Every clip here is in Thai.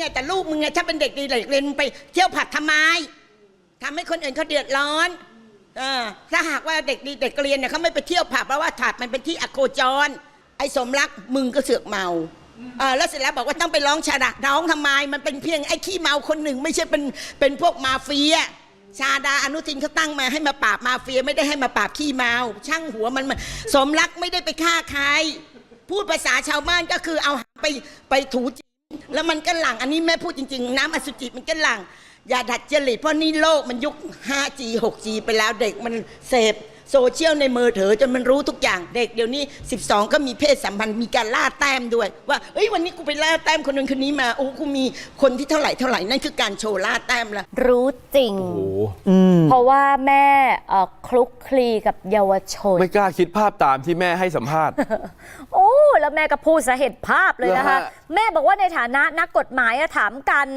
ไงแต่ลูกมึงไงถ้าเป็นเด็กดีเด็กเรียนไปเที่ยวผับทำไมทำให้คนอื่นเขาเดือดร้อนเออถ้าหากว่าเด็กดีเด็กเรียนเนี่ยเขาไม่ไปเที่ยวผับเพราะว่าผับมันเป็นที่อโคจร ไอ้สมรักมึงก็เสือกเมาเออแล้วเสร็จแล้วบอกว่าต้องไปร้องชาดะร้องทำไม มันเป็นเพียงไอ้ขี้เมาคนหนึ่ง ไม่ใช่เป็นเป็นพวกมาเฟีย ชาดาอนุทินเขาตั้งมาให้มาปราบมาเฟียไม่ได้ให้มาปราบขี้เมา ช่างหัวมันมันสมรักไม่ได้ไปฆ่าใคร พูดภาษาชาวบ้านก็คือเอาหางไปไปถูจิ แล้วมันก็หลังอันนี้แม่พูดจริง ๆ น้ำอสุจิมันก็หลัง อย่าดัดจริตเพราะนี่โลกมันยุค 5G 6G ไปแล้วเด็กมันเสพโซเชียลในมือถือจนมันรู้ทุกอย่างเด็กเดี๋ยวนี้ 12 ก็มีเพศสัมพันธ์มีการล่าแต้มด้วย ว่าเอ้ยวันนี้กูไปล่าแต้มคนนึงคนนี้มาโอ้กูมีคนที่เท่าไหร่เท่าไหร่นั่นคือการโชว์ล่าแต้มละ รู้จริง โอ้โหเพราะว่าแม่เอ่อคลุกคลีกับเยาวชน ไม่กล้าคิดภาพตามที่แม่ให้สัมภาษณ์ โอ้ แล้วแม่ก็พูดสะเหตุภาพเลยนะคะ เหรอฮะ แม่บอกว่าในฐานะนักกฎหมายอะถามกัน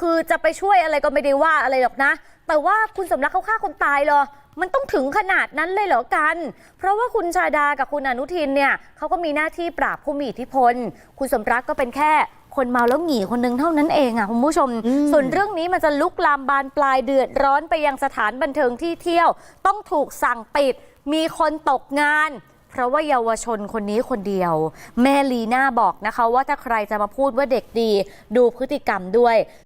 คือจะไปช่วยอะไรก็ไม่ได้ว่าอะไรหรอกนะ แต่ว่าคุณสมรักเขาฆ่าคนตายเหรอ มันต้องถึงขนาดนั้นเลยเหรอกัน เพราะว่าคุณชาดากับคุณอนุทินเนี่ยเขาก็มีหน้าที่ปราบผู้มีอิทธิพล คุณสมรักก็เป็นแค่คนเมาแล้วหงีคนหนึงเท่านั้นเองอะคุณผู้ชม ส่วนเรื่องนี้มันจะลุกลามบานปลายเดือดร้อนไปยังสถานบันเทิงที่เที่ยว ต้องถูกสั่งปิด มีคนตกงาน เพราะว่าเยาวชนคนนี้คนเดียว แม่ลีน่าบอกนะคะ ว่าถ้าใครจะมาพูดว่าเด็กดี ดูพฤติกรรมด้วย